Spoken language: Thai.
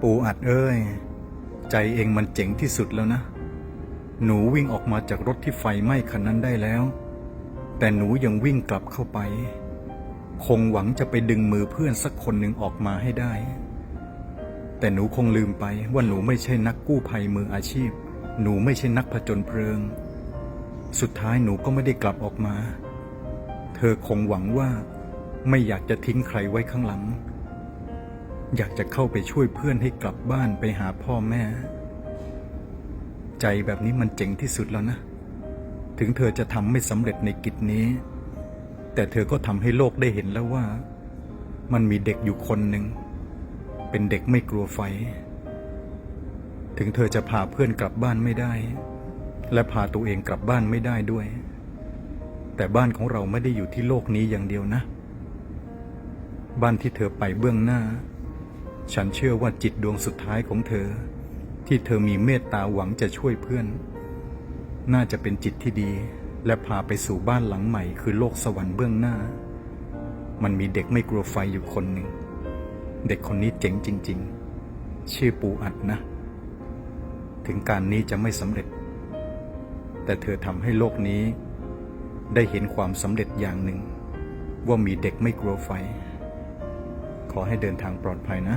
ปูอัดเอ้ย ใจเองมันเจ๋งที่สุดแล้วนะ หนูวิ่งออกมาจากรถที่ไฟไหม้คันนั้นได้แล้ว แต่หนูยังวิ่งกลับเข้าไป คงหวังจะไปดึงมือเพื่อนสักคนหนึ่งออกมาให้ได้ แต่หนูคงลืมไปว่าหนูไม่ใช่นักกู้ภัยมืออาชีพ หนูไม่ใช่นักผจญเพลิง สุดท้ายหนูก็ไม่ได้กลับออกมา เธอคงหวังว่าไม่อยากจะทิ้งใครไว้ข้างหลัง อยากจะเข้าไปช่วยเพื่อนให้กลับบ้านไปหาพ่อแม่ ใจแบบนี้มันเจ๋งที่สุดแล้วนะ ถึงเธอจะทำไม่สำเร็จในกิจนี้ แต่เธอก็ทำให้โลกได้เห็นแล้วว่า มันมีเด็กอยู่คนหนึ่ง เป็นเด็กไม่กลัวไฟ ถึงเธอจะพาเพื่อนกลับบ้านไม่ได้ และพาตัวเองกลับบ้านไม่ได้ด้วย แต่บ้านของเราไม่ได้อยู่ที่โลกนี้อย่างเดียวนะ บ้านที่เธอไปเบื้องหน้า ฉันเชื่อว่าจิตดวงสุดท้ายของเธอ ที่เธอมีเมตตาหวังจะช่วยเพื่อน น่าจะเป็นจิตที่ดี และพาไปสู่บ้านหลังใหม่คือโลกสวรรค์เบื้องหน้า มันมีเด็กไม่กลัวไฟอยู่คนหนึ่ง เด็กคนนี้เจ๋งจริง ๆ ชื่อปูอัดนะ ถึงการนี้จะไม่สำเร็จ แต่เธอทำให้โลกนี้ ได้เห็นความสำเร็จอย่างหนึ่ง ว่ามีเด็กไม่กลัวไฟ ขอให้เดินทางปลอดภัยนะ